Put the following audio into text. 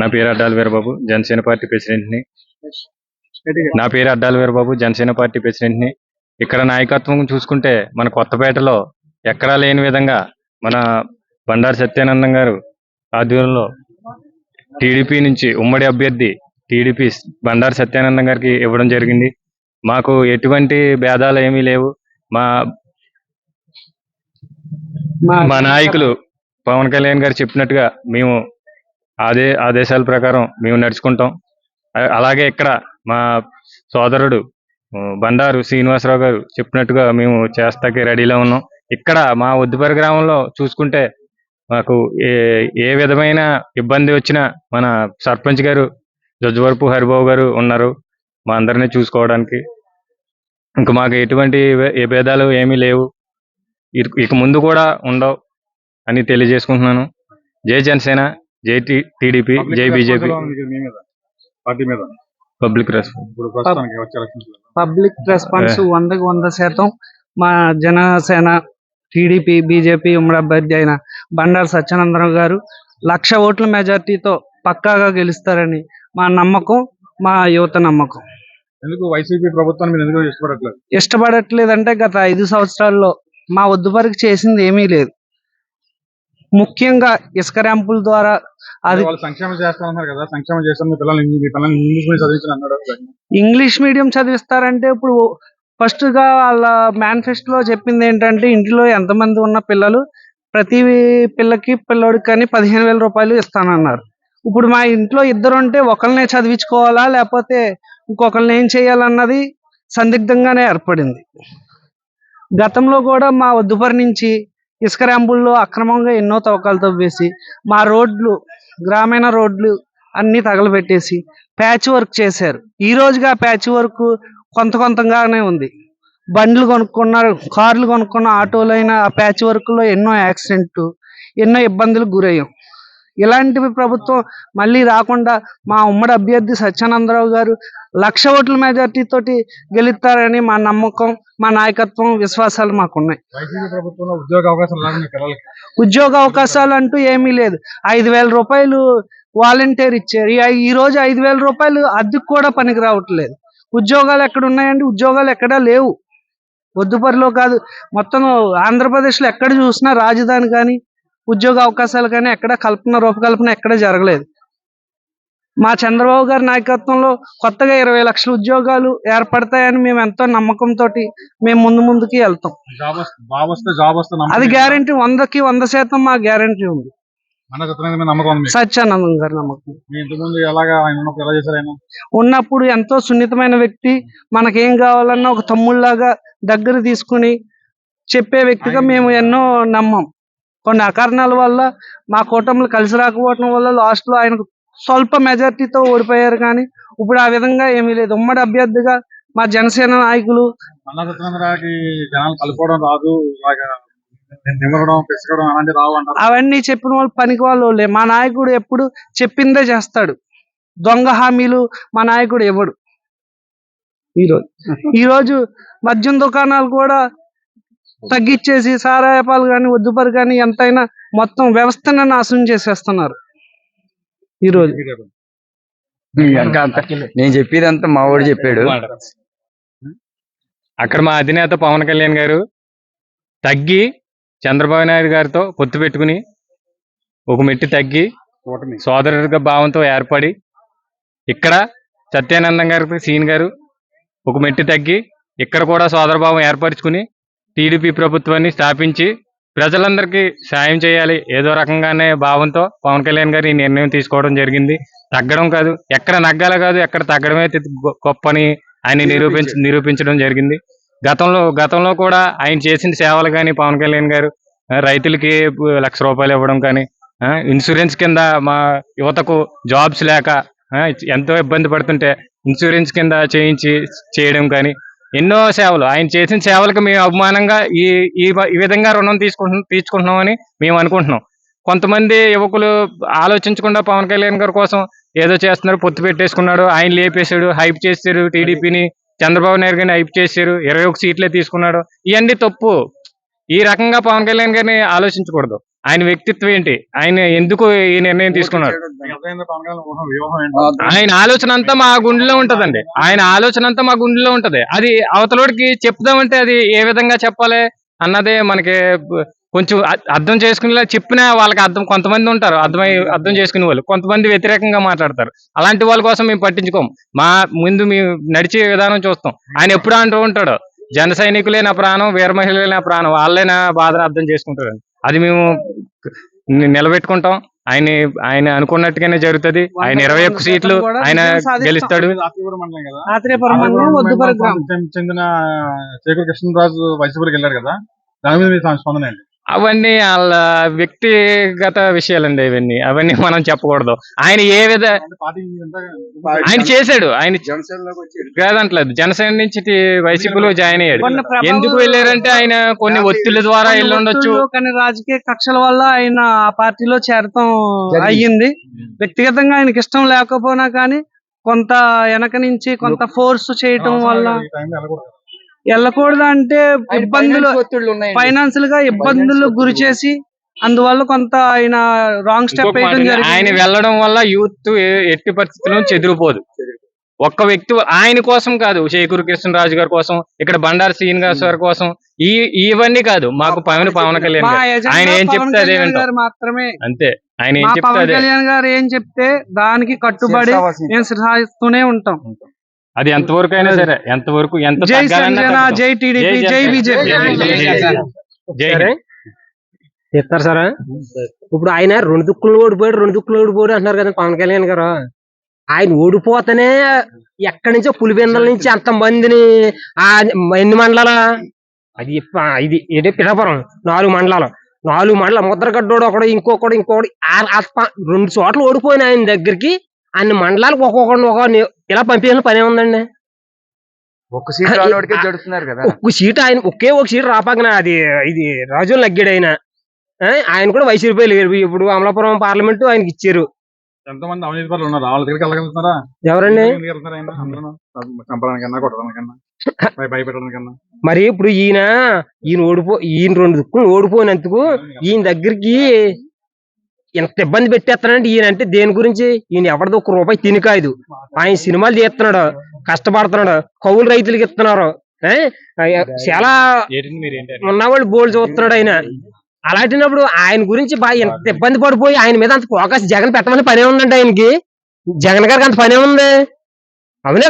నా పేరు అడ్డాల వీరబాబు. జనసేన పార్టీ ప్రెసిడెంట్ని. నా పేరు అడ్డాల వీరబాబు. జనసేన పార్టీ ప్రెసిడెంట్ని. ఇక్కడ నాయకత్వం చూసుకుంటే మన కొత్తపేటలో ఎక్కడా లేని విధంగా మన బండారు సత్యానందం గారు ఆధ్వర్యంలో టీడీపీ నుంచి ఉమ్మడి అభ్యర్థి టీడీపీ బండారు సత్యానందం గారికి ఇవ్వడం జరిగింది. మాకు ఎటువంటి భేదాలు ఏమీ లేవు. మా మా నాయకులు పవన్ కళ్యాణ్ గారు చెప్పినట్టుగా మేము అదే ఆదేశాల ప్రకారం మేము నడుచుకుంటాం. అలాగే ఇక్కడ మా సోదరుడు బండారు శ్రీనివాసరావు గారు చెప్పినట్టుగా మేము చేస్తాకి రెడీలో ఉన్నాం. ఇక్కడ మా ఒద్దుపరి గ్రామంలో చూసుకుంటే మాకు ఏ ఏ విధమైన ఇబ్బంది వచ్చినా మన సర్పంచ్ గారు జజ్వరపు హరిబాబు గారు ఉన్నారు మా అందరినీ చూసుకోవడానికి. ఇంకా మాకు ఎటువంటి విభేదాలు ఏ భేదాలు ఏమీ లేవు. ఇక- ఇక ముందు కూడా ఉండవు అని తెలియజేసుకుంటున్నాను. జై జనసేన. జై టీడీపీ జై బీజేపీ. పార్టీ మీద? పబ్లిక్. పబ్లిక్ రెస్పాన్స్ వందకు వంద శాతం మా జనసేన టీడీపీ బీజేపీ ఉమ్మడి అభ్యర్థి అయిన బండారు సత్యానందరావు గారు లక్ష ఓట్ల మెజార్టీతో పక్కాగా గెలుస్తారని మా నమ్మకం మా యువత నమ్మకం. ఎందుకు వైసీపీ ప్రభుత్వాన్ని మీరు ఎందుకు ఇష్టపడట్లేదు? ఇష్టపడట్లేదంటే గత ఐదు సంవత్సరాల్లో మా వద్దుపరికి చేసింది ఏమీ లేదు. ముఖ్యంగా ఇసుక ర్యాంపుల ద్వారా అది సంక్షేమం చేస్తామన్నారు కదా సంక్షేమం చేస్తాం పిల్లల్ని ఇంగ్లీష్ మీడియం అన్నాడు ఇంగ్లీష్ మీడియం చదివిస్తారంటే ఇప్పుడు ఫస్ట్గా వాళ్ళ మేనిఫెస్టోలో చెప్పింది ఏంటంటే ఇంటిలో ఎంతమంది ఉన్న పిల్లలు ప్రతి పిల్లకి పిల్లోడికి కానీ పదిహేను వేల రూపాయలు ఇస్తానన్నారు. ఇప్పుడు మా ఇంట్లో ఇద్దరు ఉంటే ఒకరినే చదివించుకోవాలా లేకపోతే ఇంకొకరిని ఏం చేయాలన్నది సందిగ్ధంగానే ఏర్పడింది. గతంలో కూడా మా వద్దుపరి నుంచి ఇసుక ర్యాంపుల్లో అక్రమంగా ఎన్నో తవ్వకాలు తవ్వేసి మా రోడ్లు గ్రామీణ రోడ్లు అన్ని తగలబెట్టేసి ప్యాచ్ వర్క్ చేశారు. ఈ రోజుగా ప్యాచ్ వర్క్ కొంత కొంతగానే ఉంది. బండ్లు కొనుక్కున్నారు కార్లు కొనుక్కున్న ఆటోలు అయినా ఆ ప్యాచ్ వర్క్లో ఎన్నో యాక్సిడెంట్ ఎన్నో ఇబ్బందులకు గురయ్యాం. ఇలాంటివి ప్రభుత్వం మళ్ళీ రాకుండా మా ఉమ్మడి అభ్యర్థి సత్యానందరావు గారు లక్ష ఓట్ల మెజార్టీ గెలుస్తారని మా నమ్మకం. మా నాయకత్వం విశ్వాసాలు మాకున్నాయి. ఉద్యోగ అవకాశాలు ఉద్యోగ అవకాశాలు అంటూ ఏమీ లేదు. ఐదు వేల రూపాయలు వాలంటీర్ ఇచ్చారు. ఈ- ఈ రోజు ఐదు వేల రూపాయలు అద్దెకు కూడా పనికి రావట్లేదు. ఉద్యోగాలు ఎక్కడ ఉన్నాయండి? ఉద్యోగాలు ఎక్కడా లేవు. వద్దుపరిలో కాదు. మొత్తం ఆంధ్రప్రదేశ్లో ఎక్కడ చూసినా రాజధాని కానీ ఉద్యోగ అవకాశాలు కానీ ఎక్కడ కల్పన రూపకల్పన ఎక్కడ జరగలేదు. మా చంద్రబాబు గారి నాయకత్వంలో కొత్తగా ఇరవై లక్షల ఉద్యోగాలు ఏర్పడతాయని మేము ఎంతో నమ్మకంతో మేము ముందు ముందుకి వెళ్తాం. అది గ్యారంటీ వందకి వంద శాతం మా గ్యారంటీ ఉంది. సత్యానందం గారి నమ్మకం. ఉన్నప్పుడు ఎంతో సున్నితమైన వ్యక్తి మనకేం కావాలన్నా ఒక తమ్ముళ్ళలాగా దగ్గర తీసుకుని చెప్పే వ్యక్తిగా మేము ఎన్నో నమ్మం. కొన్ని అకారణాల వల్ల మా కూటమిలు కలిసి రాకపోవడం వల్ల లాస్ట్లో ఆయన స్వల్ప మెజార్టీతో ఓడిపోయారు కానీ ఇప్పుడు ఆ విధంగా ఏమీ లేదు. ఉమ్మడి అభ్యర్థిగా మా జనసేన నాయకులు జనాలు కలుపుకోవడం రాదు అవన్నీ చెప్పిన వాళ్ళు పనికి వాళ్ళు మా నాయకుడు ఎప్పుడు చెప్పిందే చేస్తాడు. దొంగ హామీలు మా నాయకుడు ఇవ్వడు. ఈరోజు. ఈరోజు మద్యం దుకాణాలు కూడా తగ్గించేసి సారాయపాలు కానీ వద్దుపరు కానీ ఎంతైనా మొత్తం వ్యవస్థను నాశనం చేసేస్తున్నారు. ఈరోజు ఇంకా అంత నేను చెప్పేదంతా మా వాడు చెప్పాడు. అక్కడ మా అధినేత పవన్ కళ్యాణ్ గారు తగ్గి చంద్రబాబు నాయుడు గారితో పొత్తు పెట్టుకుని ఒక మెట్టి తగ్గి సోదరుడిగా భావంతో ఏర్పడి ఇక్కడ సత్యానందం గారికి సీన్ గారు ఒక మెట్టి తగ్గి ఇక్కడ కూడా సోదరభావం ఏర్పరచుకుని టీడీపీ ప్రభుత్వాన్ని స్థాపించి ప్రజలందరికీ సాయం చేయాలి. ఏదో రకంగానే భావంతో పవన్ కళ్యాణ్ గారు ఈ నిర్ణయం తీసుకోవడం జరిగింది. తగ్గడం కాదు ఎక్కడ నగ్గాల కాదు ఎక్కడ తగ్గడమే గొప్పని ఆయన నిరూపించ నిరూపించడం జరిగింది. గతంలో గతంలో కూడా ఆయన చేసిన సేవలు కానీ పవన్ కళ్యాణ్ గారు రైతులకి లక్ష రూపాయలు ఇవ్వడం కానీ ఇన్సూరెన్స్ కింద మా యువతకు జాబ్స్ లేక ఎంతో ఇబ్బంది పడుతుంటే ఇన్సూరెన్స్ కింద చేయించి చేయడం కానీ ఎన్నో సేవలు. ఆయన చేసిన సేవలకు మేము అభిమానంగా ఈ ఈ విధంగా రుణం తీసుకుంటున్నాం తీసుకుంటున్నామని మేము అనుకుంటున్నాం. కొంతమంది యువకులు ఆలోచించకుండా పవన్ కళ్యాణ్ గారి కోసం ఏదో చేస్తున్నారు పొత్తు పెట్టేసుకున్నాడు ఆయన లేపేశాడు హైప్ చేశారు టీడీపీని చంద్రబాబు నాయుడు గారిని హైప్ చేశారు ఇరవై ఒక సీట్లే తీసుకున్నాడు. ఇవన్నీ తప్పు. ఈ రకంగా పవన్ కళ్యాణ్ గారిని ఆలోచించకూడదు. ఆయన వ్యక్తిత్వం ఏంటి? ఆయన ఎందుకు ఈ నిర్ణయం తీసుకున్నారు? ఆయన ఆలోచన అంతా మా గుండెలో ఉంటదండి. ఆయన ఆలోచన అంతా మా గుండెలో ఉంటది. అది అవతలోడికి చెప్దామంటే అది ఏ విధంగా చెప్పాలి అన్నదే మనకి కొంచెం అర్థం చేసుకునేలా చెప్పినా వాళ్ళకి అర్థం కొంతమంది ఉంటారు. అర్థమై అర్థం చేసుకునే వాళ్ళు. కొంతమంది వ్యతిరేకంగా మాట్లాడతారు. అలాంటి వాళ్ళ కోసం మేము పట్టించుకోం మా ముందు మేము నడిచే విధానం చూస్తాం. ఆయన ఎప్పుడు అంటూ ఉంటాడు. జన సైనికులే నా ప్రాణం వీర మహిళలే నా ప్రాణం వాళ్ళే నా బాధను అర్థం చేసుకుంటారు. అది మేము నిలబెట్టుకుంటాం. ఆయన ఆయన అనుకున్నట్టుగానే జరుగుతది. ఆయన ఇరవై ఒక్క సీట్లు ఆయన గెలుస్తాడు. చెందిన- చేకూరు కృష్ణరాజు వైసీపీకి వెళ్ళారు కదా. దాని మీద మీ స్పందన ఏంటి? అవన్నీ వాళ్ళ వ్యక్తిగత విషయాలండి ఇవన్నీ అవన్నీ మనం చెప్పకూడదు. ఆయన ఏ విధ ఆయన చేశాడు. ఆయన కాదంటలేదు. జనసేన నుంచి టి- వైసీపీలో జాయిన్ అయ్యాడు. ఎందుకు వెళ్ళారంటే ఆయన కొన్ని ఒత్తిళ్ళ ద్వారా కొన్ని వెళ్ళి ఉండొచ్చు ఒత్తిళ్ళు, కానీ రాజకీయ కక్షల వల్ల ఆయన ఆ పార్టీలో చేరటం. అయ్యింది. వ్యక్తిగతంగా ఆయనకి ఇష్టం లేకపోయినా కానీ కొంత వెనక నుంచి కొంత ఫోర్స్ చేయటం వల్ల వెళ్ళకూడదు అంటే ఇబ్బందులు ఫైనాన్షియల్గా ఇబ్బందులు గురి చేసి అందువల్ల కొంత ఆయన రాంగ్ స్టెప్ వేయడం ఉంది, ఆయన జరిగింది. వెళ్ళడం వల్ల యూత్ ఎట్టి పరిస్థితుల్లో చెదిరిపోదు. ఒక్క వ్యక్తి ఆయన కోసం కాదు చేకూరు కృష్ణరాజు గారి కోసం ఇక్కడ బండారు శ్రీనివాస్ గారి కోసం ఈ ఇవన్నీ కాదు మాకు పవన్ పవన్ కళ్యాణ్ ఆయన ఏం చెప్తే అదే మాత్రమే. అంతే ఆయన ఏం చెప్తే పవన్ కళ్యాణ్ గారు ఏం చెప్తే దానికి కట్టుబడి. మేము సాధిస్తూనే ఉంటాం. అది ఎంతవరకు అయినా సరే ఎంతవరకు ఎంత జై సంజన. జై టీడీపీ జై. బీజేపీ. జై సరే. ఇప్పుడు ఆయన రెండు దుక్కులు ఓడిపోయాడు రెండు దుక్కులు ఓడిపోయాడు అంటున్నారు కదా పవన్ కళ్యాణ్ గారు. ఆయన ఓడిపోతేనే ఎక్కడి నుంచో పులివెందల నుంచి అంత మందిని ఆ ఎన్ని మండలాల? అది ఇది ఏదో పిఠాపురం నాలుగు మండలాలు. నాలుగు మండలం ముద్రగడ్డోడు ఒకడు ఇంకొకడు ఇంకొకడు రెండు చోట్ల ఓడిపోయిన ఆయన దగ్గరికి. అన్ని మండలాలకు ఒక్కొక్కడిని ఒక ఇలా పంపించిన పనే ఉందండి. ఒక్క సీట్ రానోడికే జడుతున్నారు కదా. ఒక్క సీట్ ఆయన ఒకే ఒక సీట్ రాపాకన అది ఇది రాజు లగ్గాడు ఆయన ఆ, ఆయన కూడా వైసీపీ లేరు ఇప్పుడు అమలాపురం పార్లమెంట్ ఆయనకి ఇచ్చారు. ఎంతమంది అవినీతి ఉన్నారు? వాళ్ళ దగ్గరికి వెళ్ళగలుగుతున్నారా? ఎవరండి? చంపడానికన్నా కొట్టడానికన్నా భయ- భయపెట్టడానికన్నా. మరి ఇప్పుడు ఈయన ఈయన ఓడిపో ఈయన రెండు దుక్కులు ఓడిపోయినందుకు ఈయన దగ్గరికి ఎంత ఇబ్బంది పెట్టేస్తున్నాడంటే ఈయన అంటే దేని గురించి? ఈయన ఎవరిదో ఒక రూపాయి తినికాయదు. ఆయన సినిమాలు తీస్తున్నాడు కష్టపడుతున్నాడు కౌలు రైతులకి ఇస్తున్నారు? చాలా ఉన్నవాళ్ళు బోల్డ్ చూస్తున్నాడు ఆయన. అలాంటినప్పుడు ఆయన గురించి బాగా ఎంత ఇబ్బంది పడిపోయి ఆయన మీద అంత ఫోకస్ జగన్ పెట్టమని పనే ఉందండి ఆయనకి. జగన్ గారికి అంత పనే ఉంది. అవునే